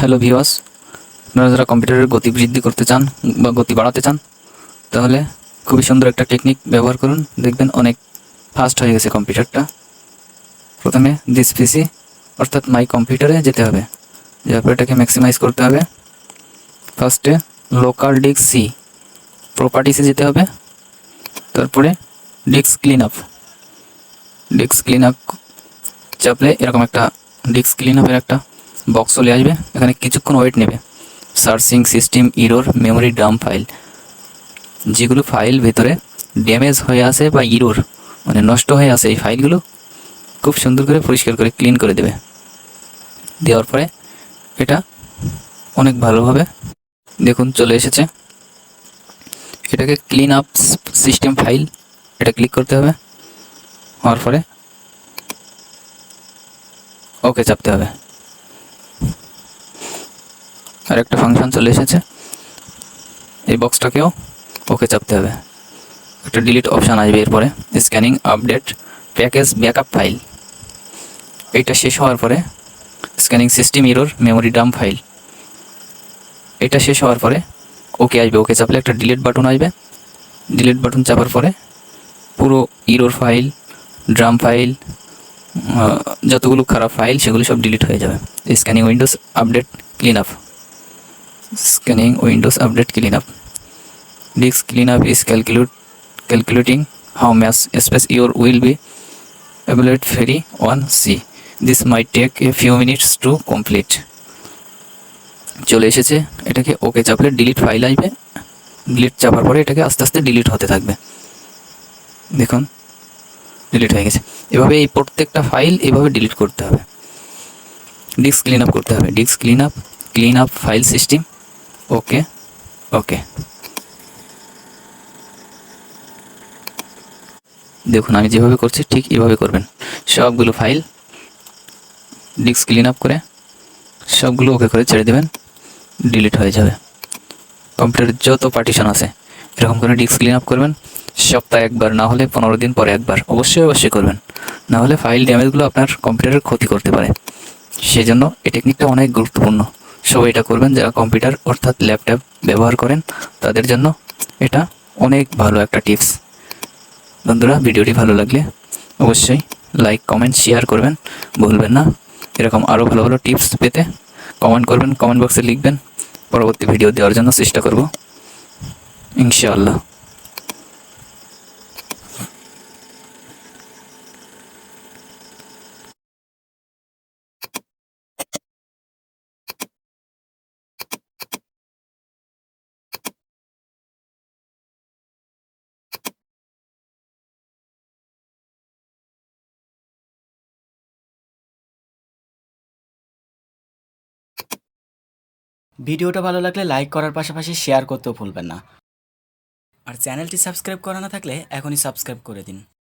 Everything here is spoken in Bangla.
হ্যালো ভিওয়াস আপনারা যারা কম্পিউটারের গতি বৃদ্ধি করতে চান বা গতি বাড়াতে চান, তাহলে খুবই সুন্দর একটা টেকনিক ব্যবহার করুন। দেখবেন অনেক ফাস্ট হয়ে গেছে কম্পিউটারটা প্রথমে দিস পিসি অর্থাৎ মাই কম্পিউটারে যেতে হবে। যার পর এটাকে ম্যাক্সিমাইজ করতে হবে। ফার্স্টে লোকাল ডিস্ক সি প্রপার্টিসে যেতে হবে। তারপরে disk clean up disk clean up চাপলে এরকম একটা ডিস্ক ক্লিন আপের একটা বক্স চলে আসবে। এখানে কিছুক্ষণ ওয়েট নেবে। Searching system error memory dump file যেগুলো ফাইল ভেতরে ড্যামেজ হয়ে আছে বা ইরোর মানে নষ্ট হয়ে আছে এই ফাইলগুলো খুব সুন্দর করে পরিষ্কার করে ক্লিন করে দেবে। দেওয়ার পরে এটা অনেক ভালোভাবে দেখুন চলে এসেছে। এটাকে ক্লিন আপ সিস্টেম ফাইল এটা ক্লিক করতে হবে। হওয়ার পরে ওকে চাপতে হবে। আর একটা ফাংশন চলে এসেছে। এই বক্সটাকেও ওকে চাপতে হবে। একটা ডিলিট অপশান আসবে এরপরে। Scanning update package backup file এইটা শেষ হওয়ার পরে scanning system error memory dump file এটা শেষ হওয়ার পরে ওকে আসবে, ওকে চাপলে একটা ডিলিট বাটন আসবে। ডিলিট বাটন চাপার পরে পুরো ইরোর ফাইল ড্রাম ফাইল যতগুলো খারাপ ফাইল সেগুলো সব ডিলিট হয়ে যাবে। Scanning Windows update clean up scanning windows update cleanup disk cleanup is calculate calculating how much space your will be evaluate on c this might take a few minutes to complete চলে এসেছে এটাকে ওকে চাপলে ডিলিট ফাইল আসবে ডিলিট চাপার পরে এটাকে আস্তে আস্তে ডিলিট হতে থাকবে দেখুন ডিলিট হয়ে গেছে এভাবে এই প্রত্যেকটা ফাইল এভাবে ডিলিট করতে হবে ডিস্ক ক্লিন আপ করতে হবে disk clean up clean up file system okay okay দেখুন, আমি যেভাবে করছি ঠিক এভাবে করবেন। সবগুলো ফাইল, ডিস্ক ক্লিন আপ করে, সবগুলো ওকে করে ছেড়ে দেবেন, ডিলিট হয়ে যাবে। কম্পিউটারের যত পার্টিশন আছে, এরকম করে ডিস্ক ক্লিন আপ করবেন, সপ্তাহে একবার, না হলে পনেরো দিন পরে একবার, অবশ্যই অবশ্যই করবেন। না হলে ফাইল ড্যামেজগুলো আপনার কম্পিউটারের ক্ষতি করতে পারে। সেই জন্য এই টেকনিকটা অনেক গুরুত্বপূর্ণ। সবাই এটা করবেন, যারা কম্পিউটার অর্থাৎ ল্যাপটপ ব্যবহার করেন, তাদের জন্য এটা অনেক ভালো একটা টিপস বন্ধুরা, ভিডিওটি ভালো লাগলে অবশ্যই লাইক কমেন্ট শেয়ার করবেন। ভুলবেন না। এরকম আরও ভালো ভালো টিপস পেতে কমেন্ট করবেন কমেন্ট বক্সে লিখবেন। পরবর্তী ভিডিও দেওয়ার জন্য চেষ্টা করব। ইনশাআল্লাহ। ভিডিওটা ভালো লাগলে লাইক করার পাশাপাশি শেয়ার করতেও ভুলবেন না। আর চ্যানেলটি সাবস্ক্রাইব করা না থাকলে এখনই সাবস্ক্রাইব করে দিন।